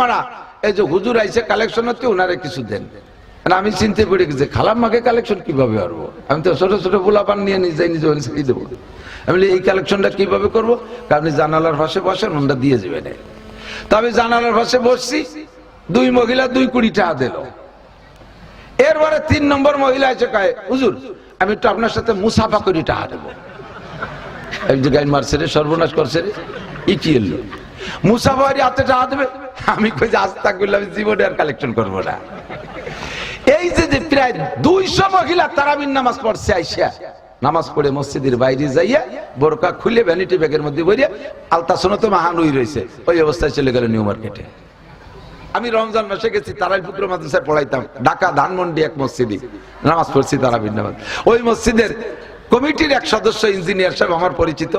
মারা এই যে হুজুর আইসে কালেকশন হচ্ছে ওনারে কিছু দেন। মানে আমি চিনতে পড়ে গেছি খালাম মাকে কালেকশন কীভাবে করব? আমি তো ছোট ছোট পোলাপান নিয়ে নিজে নিজে ছেড়ে দেবো। আমি এই কালেকশনটা কীভাবে করব? আপনি জানালার পাশে বসেন ওনটা দিয়ে যাবেন তো আমি জানালার পাশে বসছি, দুই মহিলা দুই কুড়ি টাকা দিল। এরপরে তিন নম্বর মহিলা আছে কয়, হুজুর, আমি একটু আপনার সাথে মুসাফা করি টাকা দেবো। এক যে গাইন মারছে রে, সর্বনাশ করছে রে। ই এলো মুসাফারি হাতে টাকা দেবে? আমি কই যে করলে আমি জীবনে আর কালেকশন করব না। এই যে যে প্রায় দুইশো মহিলা তারাবিন নামাজ পড়ছে আইসা, নামাজ পড়ে মসজিদের বাইরে যাইয়া বোরকা খুলে ভ্যানিটি ব্যাগের মধ্যে বইয়া আলতা শোনো তো মাহানুই রয়েছে ওই অবস্থায় চলে গেল নিউ মার্কেটে। আমি রমজান মাসে গেছি তারাই পুত্র মাদ্রাসায় পড়াইতাম। ঢাকা ধানমন্ডি এক মসজিদে। নামাজ পড়ছি তারাবিন নামাজ। ওই মসজিদের কমিটির এক সদস্য ইঞ্জিনিয়ার সাহেব আমার পরিচিত।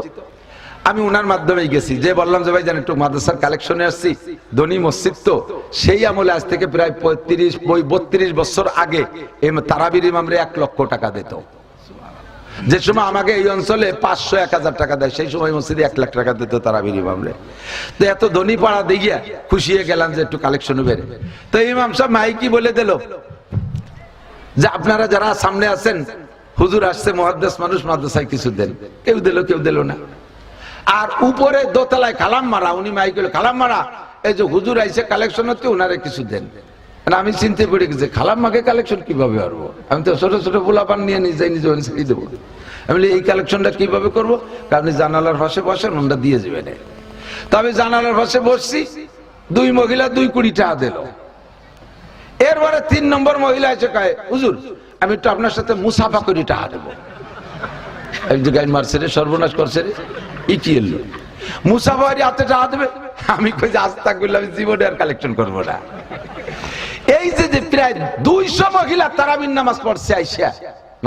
আমি উনার মাধ্যমেই গেছি। যে বললাম যে, ভাই জান একটু মাদ্রাসার কালেকশনে আসছি। ধনী মসজিদ তো। সেই আমলে আজ থেকে প্রায় পঁয়ত্রিশ বত্রিশ বছর আগে তারাবির ইমামরে এক লক্ষ টাকা দিত। যে সময় আমাকে এই অঞ্চলে পাঁচশো, এক হাজার টাকা দেয়, সেই সময় মসজিদে এক লাখ টাকা দিত তারা ইমামরে। তো এত ধনী পাড়া দেখিয়া খুশি হয়ে গেলাম যে, একটু কালেকশন বেড়ে তো ইমাম সাহেব মাইকি বলে দিল, যে, আপনারা যারা সামনে আছেন, হুজুর আসছে, মহাদ্দেশ মানুষ মাদ্রাসায় কিছু দেন। কেউ দিল কেউ দিল না। আর উপরে দোতলায় কালাম মারা, উনি মাইক কালাম মারা। এই যে হুজুর আইসে কালেকশন হচ্ছে ওনারে কিছু দেন। মানে আমি চিনতে পড়ে গেছি খালাম মাকে কালেকশন কীভাবে করব? আমি তো ছোট ছোট পোলাপান নিয়ে নিজে নিজে ছেড়ে দেবো। আমি এই কালেকশনটা কীভাবে করব? আপনি জানালার পাশে বসেন ওনটা দিয়ে যাবেন তো আমি জানালার পাশে বসছি, দুই মহিলা দুই কুড়ি টাকা দিল। এরপরে তিন নম্বর মহিলা এসে কয়, হুজুর, আমি একটু আপনার সাথে মুসাফা করি টাকা দেবো। এক যে গাইন মারছে রে, সর্বনাশ করছে রে। ই কি এলো মুসাফারি হাতে টাকা দেবে? আমি কই যে আস্তা করলে আমি জীবনে আর কালেকশন করব না। এই যে যে প্রায় দুইশো মহিলা তারাবিন নামাজ পড়ছে আইসা,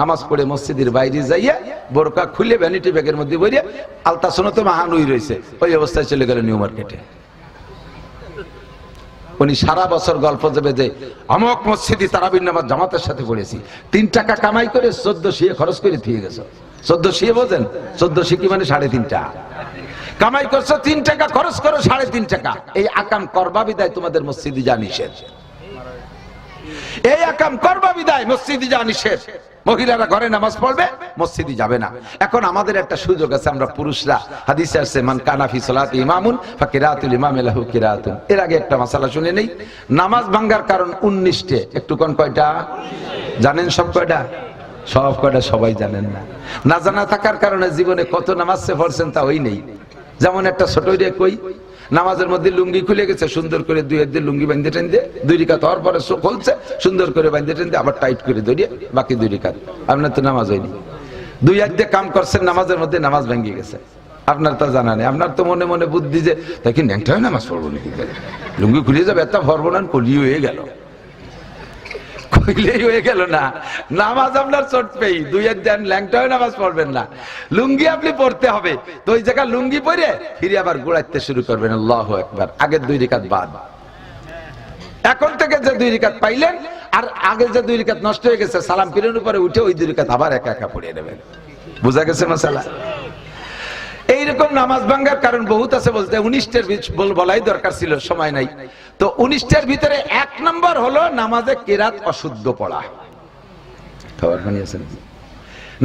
নামাজ পড়ে মসজিদের বাইরে যাইয়া বোরকা খুলে ভ্যানিটি ব্যাগের মধ্যে বইয়া আলতা শোনো তো মাহানুই রয়েছে ওই অবস্থায় চলে গেল নিউ মার্কেটে। উনি সারা বছর গল্প দেবে যে আমক মসজিদি তারাবিন নামাজ জামাতের সাথে পড়েছি। তিন টাকা কামাই করে চোদ্দ শিয়ে খরচ করে দিয়ে গেছো। বোঝেন? মানে সাড়ে তিন টাকা কামাই করছ তিন টাকা, খরচ করো সাড়ে তিন টাকা। এই আকাম করবা বিদায় তোমাদের মসজিদি যা নিষেধ। এই আকাম করবা বিদায় মসজিদি যা নিষেধ। মহিলারা ঘরে নামাজ পড়বে, মসজিদি যাবে না। এখন আমাদের একটা সুযোগ আছে, আমরা পুরুষরা হাদিসে আছে, মান কানাফি সালাত ইমামুন ফাকিরাতুল ইমাম লাহু কিরাতুন। এর আগে একটা মাসালা শুনে নেই। নামাজ ভাঙ্গার কারণ 19টে একটু কোন কয়টা? জানেন সব কয়টা? সব কয়টা সবাই জানেন না। না জানা থাকার কারণে জীবনে কত নামাজ সে পড়ছেন তা ওই নেই। যেমন একটা ছোট কই, নামাজের মধ্যে লুঙ্গি খুলে গেছে, সুন্দর করে দুই একদিন লুঙ্গি বাঁধতে টেনতে দুই রিকাত হওয়ার পরে চোখ খুলছে, সুন্দর করে বাঁধতে টেনতে আবার টাইট করে ধরিয়ে বাকি দুই রিকাত। আপনার তো নামাজ হয়নি। দুই একদিন কাম করছেন, নামাজের মধ্যে নামাজ ভেঙে গেছে। আপনার তা জানা নেই। আপনার তো মনে মনে বুদ্ধি যে, দেখি ন্যাংটা নামাজ পড়ব নাকি? লুঙ্গি খুলে যাবে, এত ভরবনান কলি হয়ে গেল। কইলেই হয়ে গেল না। নামাজ আপনার চোট পেই দুই একদিন ল্যাংটাও নামাজ পড়বেন না। লুঙ্গি আপনি পড়তে হবে। তো ওই জায়গায় লুঙ্গি পরে ফিরে আবার গোড়াইতে শুরু করবেন। আল্লাহ একবার আগের দুই রেখাত বাদ। এখন থেকে যে দুই রিকাত পাইলেন, আর আগে যে দুই রিকাত নষ্ট হয়ে গেছে, সালাম ফিরের উপরে উঠে ওই দুই রিকাত আবার একা একা পড়িয়ে নেবেন। বুঝা গেছে মশালা? এইরকম নামাজ ভাঙ্গার কারণ বহুত আছে বলতে, উনিশটার বলাই দরকার ছিল, সময় নাই। তো উনিশটার ভিতরে এক নম্বর হলো নামাজে কিরাত অশুদ্ধ পড়া।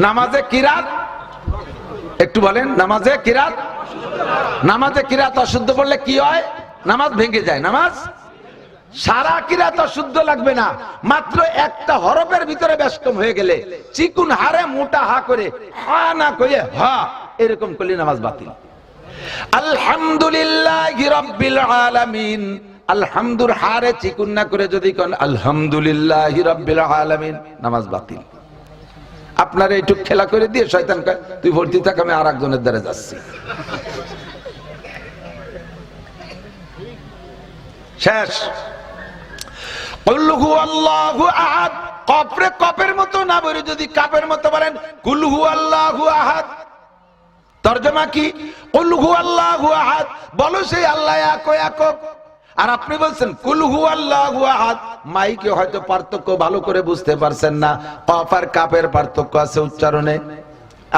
নামাজে কিরাত একটু বলেন, নামাজে কিরাত নামাজে কিরাত অশুদ্ধ পড়লে কি হয়? নামাজ ভেঙে যায়। নামাজ? সারা কিরাত অশুদ্ধ লাগবে না। মাত্র একটা হরফের ভিতরে ব্যস্তম হয়ে গেলে, চিকুন হারে মোটা হা করে, হা না কয়ে হা এরকম করলে নামাজ বাতিল। আলহামদুলিল্লাহ রব্বিল আলামিন। আলহামদুর হারে চিকুন না করে যদি কোন, আলহামদুলিল্লাহ রব্বিল আলামিন, নামাজ বাতিল। আপনার এইটুক খেলা করে দিয়ে শয়তান কয়, তুই ভর্তি থাক, আমি আর একজনের দ্বারা যাচ্ছি। শেষ। কুল্লু আল্লাহু আহাদ। কপরে কপের মতো না বলে যদি কাপের মতো বলেন, কুলহু আল্লাহু আহাদ। তর্জমা কি? বলো সেই আল্লাহ এক একক। আর আপনি বলছেন কুলহু আল্লাহু আহাদ। মাইকে হয়তো পার্থক্য ভালো করে বুঝতে পারছেন না। কফ আর কাপের পার্থক্য আছে উচ্চারণে।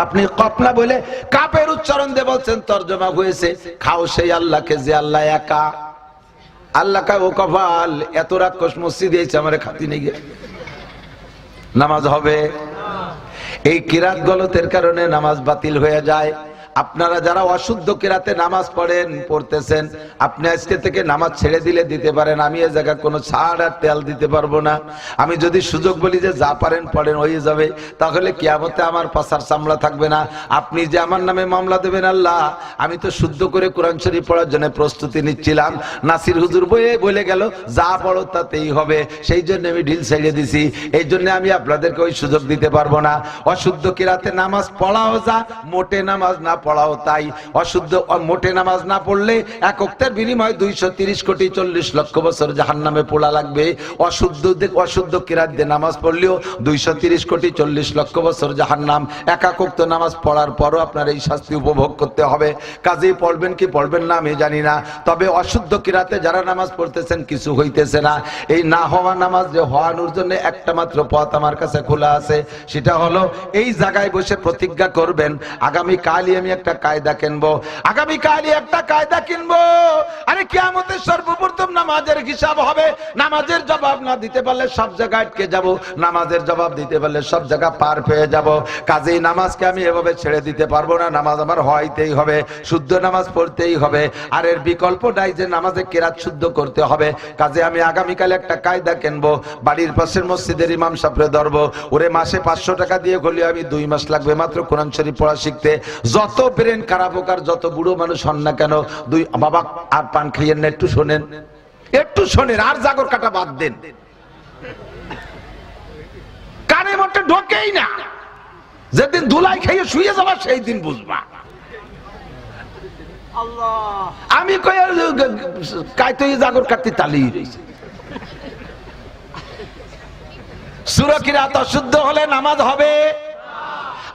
আপনি কপনা বলে কাপের উচ্চারণ দিয়ে বলছেন, তর্জমা হয়েছে। খাও সেই আল্লাহকে যে আল্লাহ একা। আল্লাহ কা ও কপাল, এত রাক্ষস মসজিদ দিয়েছে আমার খাতি নেই। নামাজ হবে। এই কিরাত গলতের কারণে নামাজ বাতিল হয়ে যায়। আপনারা যারা অশুদ্ধ কেরাতে নামাজ পড়েন, পড়তেছেন, আপনি আজকে থেকে নামাজ ছেড়ে দিলে দিতে পারেন, আমি এ জায়গায় কোনো ছাড় আর তেল দিতে পারব না। আমি যদি সুযোগ বলি যে যা পারেন, পড়েন, হয়ে যাবে। তাহলে কিয়ামতে আমার পাশার সামলা থাকবে না। আপনি যে আমার নামে মামলা দেবেন আল্লাহ, আমি তো শুদ্ধ করে কোরআন শরীফ পড়ার জন্য প্রস্তুতি নিচ্ছিলাম। নাসির হুজুর বইয়ে বলে গেল, যা পড়ো তাতেই হবে। সেই জন্য আমি ঢিল ছেড়ে দিছি। এই জন্য আমি আপনাদেরকে ওই সুযোগ দিতে পারব না। অশুদ্ধ কেরাতে নামাজ পড়াও যা, মোটে নামাজ না পড়াও তাই। অশুদ্ধ মোটে নামাজ না পড়লে এক অক্তের বিনিময় দুইশো তিরিশ কোটি চল্লিশ লক্ষ বছর জাহান নামে পোড়া লাগবে। অশুদ্ধ অশুদ্ধ কিরাত দিয়ে নামাজ পড়লেও দুইশো তিরিশ কোটি চল্লিশ লক্ষ বছর জাহান নাম একাকক্ত নামাজ পড়ার পরও আপনার এই শাস্তি উপভোগ করতে হবে। কাজেই পড়বেন কি পড়বেন না আমি জানি না। তবে অশুদ্ধ কিরাতে যারা নামাজ পড়তেছেন কিছু হইতেছে না। এই না হওয়া নামাজ যে হওয়ানোর জন্য একটা মাত্র পথ আমার কাছে খোলা আছে। সেটা হলো এই জায়গায় বসে প্রতিজ্ঞা করবেন। আগামী কালই আমি একটা কায়দা কিনবো আগামী কালই একটা কায়দা কিনবো। আরে কিয়ামতের সর্বপ্রথম নামাজের হিসাব হবে। নামাজের জবাব না দিতে পারলে সব জায়গায় আটকে যাব। নামাজের জবাব দিতে পারলে সব জায়গা পার পেয়ে যাব। কাজেই নামাজকে আমি এভাবে ছেড়ে দিতে পারব না। নামাজ আমার হইতেই হবে। শুদ্ধ নামাজ পড়তেই হবে। আর এর বিকল্প নাই যে নামাজে কেরাত শুদ্ধ করতে হবে। কাজে আমি আগামীকাল একটা কায়দা কিনবো। বাড়ির পাশের মসজিদের ইমাম সাপড়ে ধরবো। ওরে মাসে পাঁচশো টাকা দিয়ে গলি আমি দুই মাস লাগবে। মাত্র কোরআন শরীফ পড়া শিখতে। যত ব্রেন খারাপ হোক আর যত বুড়ো মানুষ হন না কেন দুই বাবা আর পান খাইয়েন না একটু শোনেন। একটু শোনেন আর জাগর কাটা বাদ দেন। কানে মধ্যে ঢোকেই না। যেদিন ধুলাই খাইয়ে শুয়ে যাবা সেই দিন বুঝবা। আমি কই আর জাগর কাটতে তালি রয়েছে সুরকিরাত অশুদ্ধ হলে নামাজ হবে।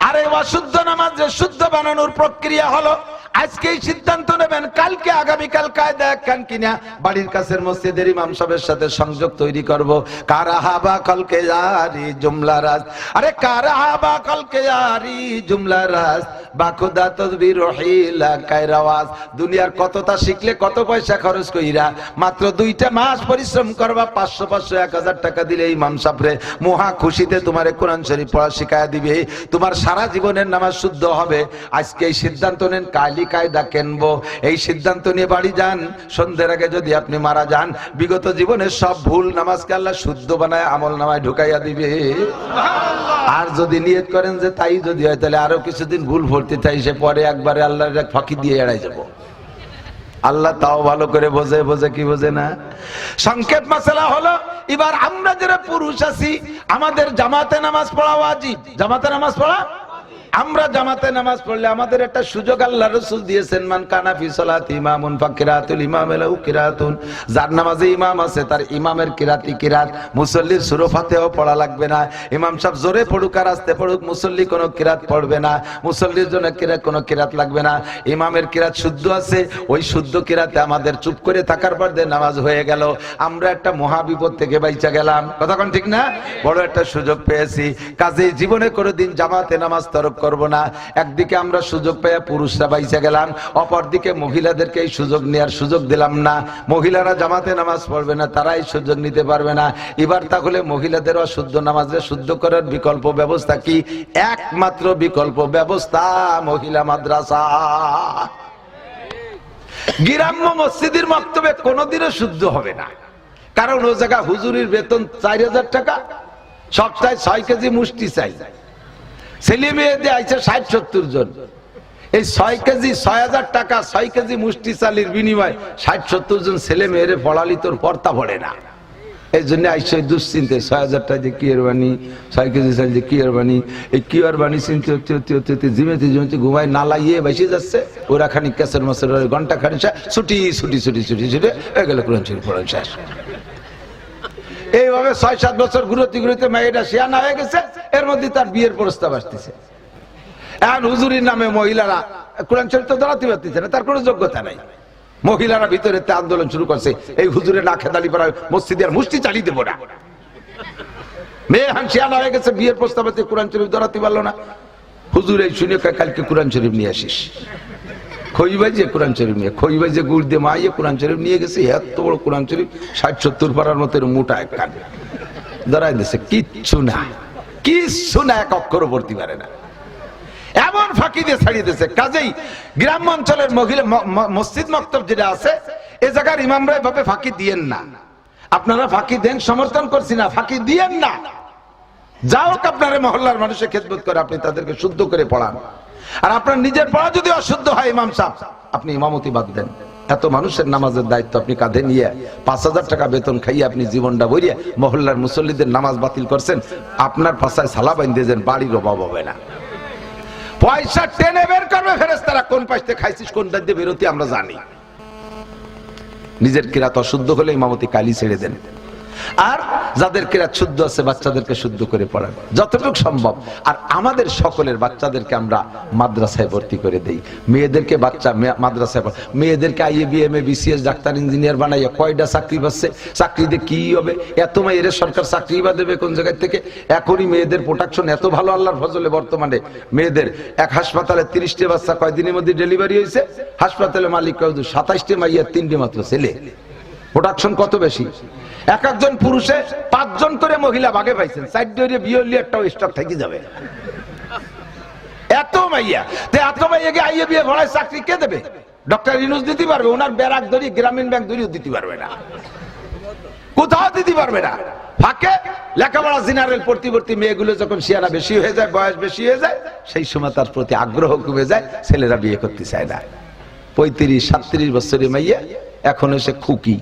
আর এই অশুদ্ধ নামাজ যে শুদ্ধ বানানোর প্রক্রিয়া হলো আজকেই সিদ্ধান্ত নেবেন, কালকে আগামীকাল কায়দা একখান কিনা। বাড়ির কাছের মসজিদের ইমাম সাহেবের সাথে সংযোগ তৈরি করব। কারাহাবা কলকে জারি জুমলা রাজ। আরে কারাহাবা কলকে জারি জুমলা রাজ। বাকুদা তদবির রহিলা কায়রাওয়াজ দুনিয়ার কতটা শিখলে কত পয়সা খরচ কইরা। মাত্র দুইটা মাস পরিশ্রম করবা, পাঁচশো পাঁচশো, এক হাজার টাকা দিলে ইমাম সাহেবরে মহা খুশিতে তোমার কোরআন শরীফ পড়া শিখায় দিবে। তোমার সারা জীবনের নামাজ শুদ্ধ হবে। আজকে এই সিদ্ধান্ত নেন কালি কায়দা কেনবো? এই সিদ্ধান্ত নিয়ে বাড়ি যান। সন্ধ্যের আগে যদি আপনি মারা যান বিগত জীবনের সব ভুল নামাজকে আল্লাহ শুদ্ধ বানায় আমল নামায় ঢুকাইয়া দিবে। আর যদি নিয়ত করেন যে তাই যদি হয় তাহলে আরও কিছুদিন ভুল ভর্তি তাই সে পরে একবারে আল্লাহর এক ফাঁকি দিয়ে এড়াই যাব। আল্লাহ তাও ভালো করে বোঝে বোঝে কি বোঝে না? সংক্ষেপ মশলা হলো এবার আমরা যারা পুরুষ আছি আমাদের জামাতে নামাজ পড়া ওয়াজিব। জামাতে নামাজ পড়া আমরা জামাতে নামাজ পড়লে আমাদের একটা সুযোগ আল্লাহ রসুল দিয়েছেন, মান কানাফি সালাত ইমামুন ফাকিরাতুল ইমাম এলাউ কিরাতুন। যার নামাজে ইমাম আছে, তার ইমামের কিরাতি কিরাত। মুসল্লির সুরফাতেও পড়া লাগবে না। ইমাম সাহেব জোরে পড়ুক আর আসতে পড়ুক, মুসল্লি কোনো কিরাত পড়বে না। মুসল্লির জন্য কিরাত, কোনো কিরাত লাগবে না। ইমামের কিরাত শুদ্ধ আছে, ওই শুদ্ধ কিরাতে আমাদের চুপ করে থাকার পর দিয়ে নামাজ হয়ে গেল। আমরা একটা মহাবিপদ থেকে বাইচা গেলাম। কতক্ষণ ঠিক না? বড় একটা সুযোগ পেয়েছি। কাজে জীবনে কোনো দিন জামাতে নামাজ তরক করব না। একদিকে আমরা সুযোগ পেয়ে পুরুষরা বাইচা গেলাম, অপরদিকে মহিলাদেরকে এই সুযোগ নেওয়ার সুযোগ দিলাম না। মহিলারা জামাতে নামাজ পড়বে না তারা এই সুযোগ নিতে পারবে না। এবার তাহলে মহিলাদের অশুদ্ধ নামাজে শুদ্ধ করার বিকল্প ব্যবস্থা কি? একমাত্র বিকল্প ব্যবস্থা, মহিলা মাদ্রাসা। গ্রাম্য মসজিদের মক্তবে কোনোদিনও শুদ্ধ হবে না। কারণ ও জায়গা হুজুরির বেতন চার হাজার টাকা সপ্তাহে ছয় কেজি মুষ্টি চাই। ছেলে মেয়েদের আইছে ষাট, সত্তর জন। এই ছয় কেজি, ছয় হাজার টাকা, ছয় কেজি মুষ্টি চালির বিনিময় ষাট, সত্তর জন ছেলে মেয়েরে পড়ালি তোর পর্তা পড়ে না। এই জন্য আইসে দুশ্চিন্তে, ছয় হাজার টাকা দিয়ে কি আর বানি ছয় কেজি চাল দিয়ে কি আর বানি এই কি আর বানি চিনতে হতে হতে হতে হতে জিমেতে জিমেতে ঘুমায় নালা ইয়ে বেসে যাচ্ছে। ওরা খানি ক্যাসের মাসের ঘণ্টা খানি ছুটি ছুটি ছুটি ছুটি ছুটি, হয়ে গেল কোরআন শরীফ পড়ান শেষ। এইভাবে ছয়, সাত বছর ঘুরতে ঘুরতে মেয়েটা শিয়ানা হয়ে গেছে। এর মধ্যে তার বিয়ের প্রস্তাব আসতেছে। এখন হুজুরির নামে মহিলারা, কোরআন শরীফ তো দাঁড়াতে পারতেছে না, তার কোনো যোগ্যতা নাই। মহিলারা ভিতরে আন্দোলন শুরু করছে, এই হুজুরে না খেদালি পড়া মসজিদের মুষ্টি চালিয়ে দেবো না। মেয়ে হান শিয়ানা হয়ে গেছে, বিয়ের প্রস্তাব আছে, কোরআন শরীফ দাঁড়াতে পারল না। হুজুর এই শুনে কালকে কোরআন শরীফ নিয়ে আসিস। খইবাই যে কোরআন শরীফ নিয়ে খইবাই যে গুড় দিয়ে মাইয়ে কোরআন শরীফ নিয়ে গেছে, এত বড় কোরআন শরীফ, ষাট সত্তর পাড়ার মতো মোটা এক কান। দাঁড়াই দিছে, কিচ্ছু না। কিচ্ছু না এক অক্ষর পড়তে পারে না। এমন ফাঁকি দিয়ে ছাড়িয়ে দিয়েছে। কাজেই গ্রাম অঞ্চলের মহিলা মসজিদ মক্তব যেটা আছে, এ জায়গার ইমামরা এভাবে ফাঁকি দিয়েন না। আপনারা ফাঁকি দেন, সমর্থন করছি না, ফাঁকি দিয়েন না। যা হোক আপনার মহল্লার মানুষের খেদমত করে আপনি তাদেরকে শুদ্ধ করে পড়ান। আর আপনার নিজের পড়া যদি অশুদ্ধ হয়, ইমাম সাহেব, আপনি ইমামতি বাদ দেন। এত মানুষের নামাজের দায়িত্ব আপনি কাঁধে নিয়ে পাঁচ হাজার টাকা বেতন খাইয়ে আপনি জীবনটা বইয়ে মহল্লার মুসল্লিদের নামাজ বাতিল করছেন, আপনার পাশায় সালা দেন, বাড়ির অভাব হবে না। পয়সা টেনে বের করবে ফেরেস্তারা কোন পাশে খাইছিস, কোন দায়িত্ব বেরোতে আমরা জানি। নিজের কিরাত অশুদ্ধ হলে ইমামতি কালি ছেড়ে দেন। আর যাদের কিরাত শুদ্ধ আছে, বাচ্চাদেরকে শুদ্ধ করে পড়ান। যতটুকু সম্ভব। আর আমাদের সকলের বাচ্চাদেরকে আমরা মাদ্রাসায় ভর্তি করে দেই। মেয়েদেরকে বাচ্চা মাদ্রাসায় মেয়েদেরকে আইএ এ বিসিএস ডাক্তার, ইঞ্জিনিয়ার বানাইয়া কয়টা চাকরি পাচ্ছে? চাকরি দিয়ে কি হবে? এত মেয়ের সরকার চাকরি বা দেবে কোন জায়গায় থেকে? এখনই মেয়েদের প্রোটেকশন এত ভালো আল্লাহর ফজলে বর্তমানে। মেয়েদের এক হাসপাতালে তিরিশটি বাচ্চা কয়দিনের মধ্যে ডেলিভারি হয়েছে? হাসপাতালে মালিক কয় সাতাইশটি মাইয়ার তিনটি মাত্র ছেলে। প্রোডাকশন কত বেশি? এক একজন পুরুষে পাঁচজন করে মহিলা ভাগে পাইছেন। সাইড দিয়ে বিয়ে একটাও স্টক থেকে যাবে। এত মাইয়া। তে এত মাইয়াকে আইয়ে বিয়ে ভরায় চাকরি কে দেবে? ডক্টর ইনুস দিতে পারবে, ওনার ব্যারাক ধরি, গ্রামীণ ব্যাংক ধরিও দিতে পারবে না। কোথাও দিতে পারবে না। ফাঁকে লেখাপড়া জেনারেল পড়তি মেয়েগুলো যখন শিয়ারা বেশি হয়ে যায়, বয়স বেশি হয়ে যায়, সেই সময় তার প্রতি আগ্রহ কমে যায়, ছেলেরা বিয়ে করতে চায় না। পঁয়ত্রিশ, সাতত্রিশ বছরের মাইয়া এখন এসে খুকি।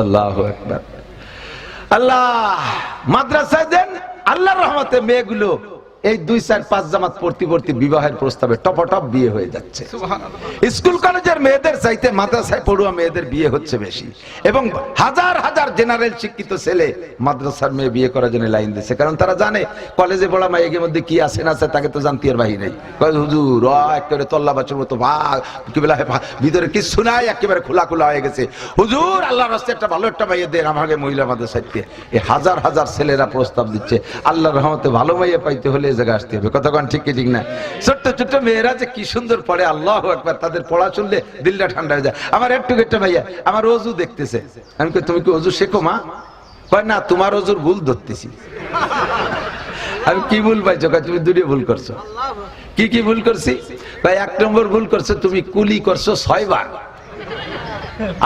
আল্লাহ আল্লাহ মাদ্রাসায় দেন আল্লাহ রহমতে মেয়েগুলো এই দুই চার পাঁচ জামাত পড়তে পড়তে বিবাহের প্রস্তাবে টপটপ বিয়ে হয়ে যাচ্ছে। স্কুল কলেজের মেয়েদের চাইতে মাদ্রাসায় পড়ুয়া মেয়েদের বিয়ে হচ্ছে বেশি। এবং হাজার হাজার জেনারেল শিক্ষিত ছেলে মাদ্রাসার মেয়ে বিয়ে করার জন্য লাইন দিচ্ছে। কারণ তারা জানে কলেজে পড়া মাইয়ের মধ্যে কি আছে না আছে তাকে তো জানতে আর বাহি নেই। হুজুর একেবারে তল্লা বাচ্চার মতো ভাগ ভিতরে কিছু নাই একেবারে খোলা খোলা হয়ে গেছে। হুজুর আল্লাহর রাস্তায় একটা ভালো একটা মাইয়ে দেন আমাকে মহিলা মাদ্রাসায় এই হাজার হাজার ছেলেরা প্রস্তাব দিচ্ছে। আল্লাহ রহমতে ভালো মাইয়ে পাইতে হলে এই জায়গায় আসতে হবে। কতক্ষণ ঠিক কি, ঠিক না? ছোট্ট ছোট্ট মেয়েরা যে কি সুন্দর পড়ে, আল্লাহ একবার তাদের পড়া শুনলে দিলটা ঠান্ডা হয়ে যায়। আমার একটু একটা ভাইয়া, আমার অজু দেখতেছে। আমি তুমি কি অজু শেখো, মা? কয়, না, তোমার অজুর ভুল ধরতেছি। আমি কি ভুল পাইছো? তুমি দূরে ভুল করছ। কি কি ভুল করছি? ভাই এক নম্বর ভুল করছ, তুমি কুলি করছ ছয়বার।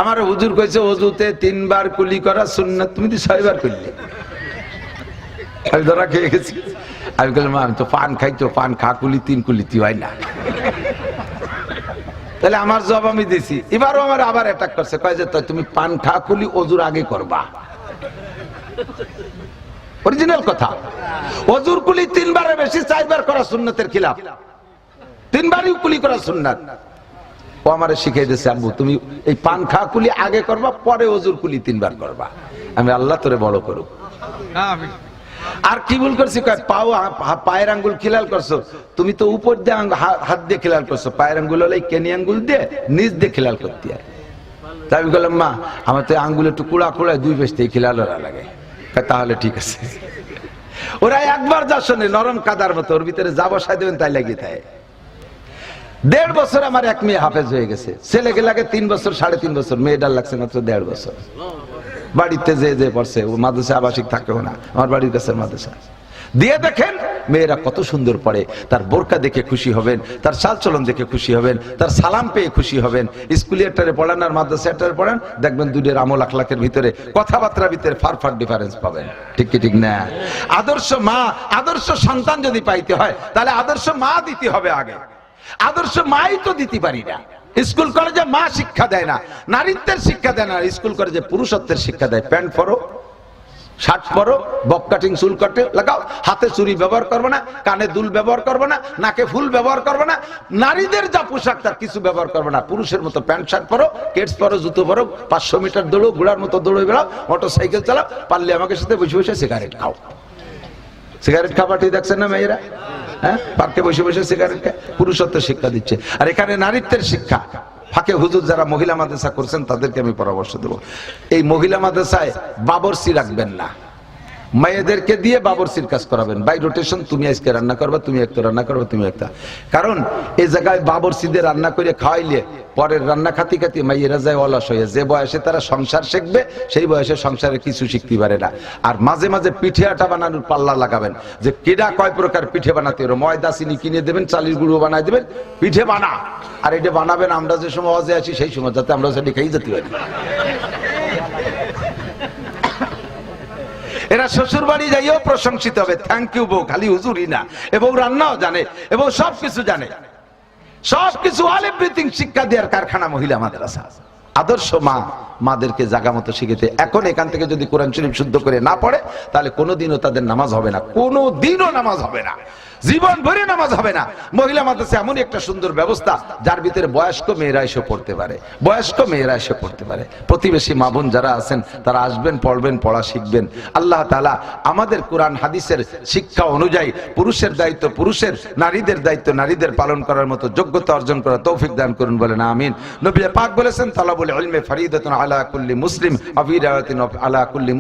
আমার হুজুর কইছে, অজুতে তিনবার কুলি করা সুন্নাত, তুমি তো ছয়বার করলে। আমি ধরা খেয়ে গেছি। আমি বললাম আমি তো পান খাই তো পান খা, কুলি তিন কুলি, তুই হয় না। তাহলে আমার জবাব আমি দিছি। এবারও আমার আবার অ্যাটাক করছে, কয় যে তুমি পান খা, কুলি অজুর আগে করবা। অরিজিনাল কথা। অজুর কুলি তিনবারের বেশি, চারবার করা সুন্নতের খিলাফ। তিনবারই কুলি করা সুন্নাত। ও আমারে শিখিয়ে দিয়েছে আব্বু, তুমি এই পান খা, কুলি আগে করবা, পরে অজুর কুলি তিনবার করবা। আমি আল্লাহ তোরে বড় করুক। আর কি ভুল করছি? পাও পায়ের আঙ্গুল খিলাল করছ। তুমি তো উপর দিয়ে হাত দিয়ে খিলাল করছ। পায়ের আঙ্গুল হলে কেনি আঙ্গুল দিয়ে নিচ দিয়ে খিলাল করতে তাই আমি বললাম, মা, আমার তো আঙ্গুল একটু কুড়া কুড়ায় দুই বেশ দিয়ে খিলাল লাগে। তাহলে ঠিক আছে। ওরা একবার যা শোনে, নরম কাদার মতো, ওর ভিতরে যা বসায় দেবেন তাই লাগিয়ে থাকে দেড় বছর আমার এক মেয়ে হাফেজ হয়ে গেছে। ছেলেকে লাগে তিন বছর, সাড়ে তিন বছর মেয়েটার লাগছে মাত্র দেড় বছর। বাড়িতে যে যে পড়ছে, ও মাদ্রাসা আবাসিক থাকেও না, আমার বাড়ির কাছে মাদ্রাসা দিয়ে দেখেন, মেয়েরা কত সুন্দর পড়ে, তার বোরকা দেখে খুশি হবেন, তার চালচলন দেখে খুশি হবেন, তার সালাম পেয়ে খুশি হবেন স্কুলিয়ারটারে পড়ান আর মাদ্রাসাটারে পড়ান, দেখবেন দুইয়ের আমল আখলাকের ভিতরে কথাবার্তার ভিতরে ফার ফার ডিফারেন্স পাবেন। ঠিক কি, ঠিক না? আদর্শ মা, আদর্শ সন্তান যদি পাইতে হয়, তাহলে আদর্শ মা দিতে হবে আগে। আদর্শ মাই তো দিতে পারি না। স্কুল কলেজে মা শিক্ষা দেয় না নারীত্বের শিক্ষা দেয় না, স্কুল কলেজে পুরুষত্বের শিক্ষা দেয়। প্যান্ট পরো, শার্ট পরো, বক কাটিং, চুল কাটে, লাগাও। হাতে চুরি ব্যবহার করবে না, কানে দুল ব্যবহার করবে না, নাকে ফুল ব্যবহার করবে না, নারীদের যা পোশাক তার কিছু ব্যবহার করবে না। পুরুষের মতো প্যান্ট, শার্ট পরো কেটস পরো, জুতো পরো, পাঁচশো মিটার দৌড়ো, ঘোড়ার মতো দৌড়ে বেড়াও মোটর সাইকেল চালাও, পারলে আমাকে সাথে বসে বসে সিগারেট খাও। সিগারেট খাবারটি দেখছেন না মেয়েরা? হ্যাঁ? পার্কে বসে বসে সিগারেট খায়, পুরুষত্বের শিক্ষা দিচ্ছে। আর এখানে নারীত্বের শিক্ষা। ফাঁকে হুজুর যারা মহিলা মাদ্রাসা করছেন, তাদেরকে আমি পরামর্শ দেবো। এই মহিলা মাদ্রাসায় বাবরসি রাখবেন না। মেয়েদেরকে দিয়ে বাবরসির কাজ করাবেন। বাই রোটেশন তুমি আজকে রান্না করবা, তুমি একটা রান্না করবা, তুমি একটা। কারণ এই জায়গায় বাবরসিদের রান্না করে খাওয়াইলে পরের রান্না খাতি খাতি মাইয়েরা যায় অলস হয়ে যে বয়সে তারা সংসার শিখবে, সেই বয়সে সংসারে কিছু শিখতে পারে না। আর মাঝে মাঝে পিঠে আটা বানানোর পাল্লা লাগাবেন। যে কেডা কয় প্রকার পিঠে বানাতে হবে? ময়দা, চিনি কিনে দেবেন, চালির গুঁড়ো বানাই দেবেন, পিঠে বানা। আর এটা বানাবেন, আমরা যে সময় অজে আছি সেই সময় যাতে আমরা সেটা খেয়ে যেতে পারি। এরা শ্বশুর বাড়ি যাইও প্রশংসিত হবে। থ্যাংক ইউ বউ, খালি হুজুরই না। এবং রান্নাও জানে এবং সব কিছু জানে। সব কিছু আলিবৃতিং শিক্ষা দেওয়ার কারখানা মহিলা মাদ্রাসা। আদর্শ মা। মাদেরকে জাগা মতো শিখেতে এখন এখান থেকে যদি কোরআন শরীফ শুদ্ধ করে না পড়ে, তাহলে কোনোদিনও তাদের নামাজ হবে না। কোনো দিনও নামাজ হবে না। জীবন ভরে নামাজ হবে না। মহিলা মাদ্রাসা এমন একটা সুন্দর ব্যবস্থা, যার ভিতরে বয়স্ক মেয়েরা এসে পড়তে পারে। বয়স্ক মেয়েরা এসে পড়তে পারে। প্রতিবেশী মা বোন যারা আছেন, তারা আসবেন, পড়বেন, পড়া শিখবেন। আল্লাহ তালা আমাদের কোরআন, হাদিসের শিক্ষা অনুযায়ী পুরুষের দায়িত্ব পুরুষের, নারীদের দায়িত্ব নারীদের পালন করার মতো যোগ্যতা অর্জন করার তৌফিক দান করুন বলেন, আমিন। নবী পাক বলেছেন তালাবুল ইলমে ফরিদাতুন মুসলিম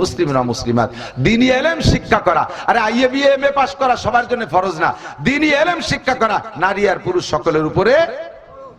মুসলিম না মুসলিমাত। দিনী এলেম শিক্ষা করা। আরে এমএ পাস করা সবার জন্য ফরজ না। দিনী এলেম শিক্ষা করা, নারী আর পুরুষ সকলের উপরে,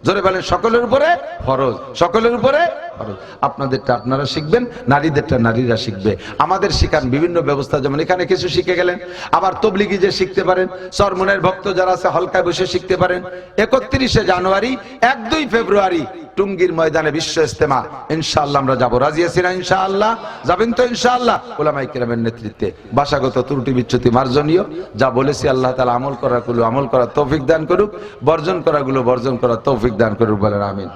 জোরে বলেন, সকলের উপরে ফরজ। সকলের উপরে ফরজ। আপনাদেরটা আপনারা শিখবেন, নারীদেরটা নারীরা শিখবে। আমাদের শিখান বিভিন্ন ব্যবস্থা, যেমন এখানে কিছু শিখে গেলেন। আবার তবলিগি যে শিখতে পারেন, সরমনের ভক্ত যারা আছে, হলকায় বসে শিখতে পারেন। একত্রিশে জানুয়ারি, এক দুই ফেব্রুয়ারি টুঙ্গির ময়দানে বিশ্ব ইস্তেমা ইনশাআল্লাহ আমরা যাব। রাজি আছি না ইনশাআল্লাহ? যাবেন তো ইনশাআল্লাহ? ওলামাই কিরামের নেতৃত্বে। ভাষাগত ত্রুটি বিচ্ছুতি মার্জনীয়। যা বলেছি আল্লাহ তালা আমল করাগুলো আমল করার তৌফিক দান করুক, বর্জন করাগুলো বর্জন করার তৌফিক দান করুক বলেন, আমিন।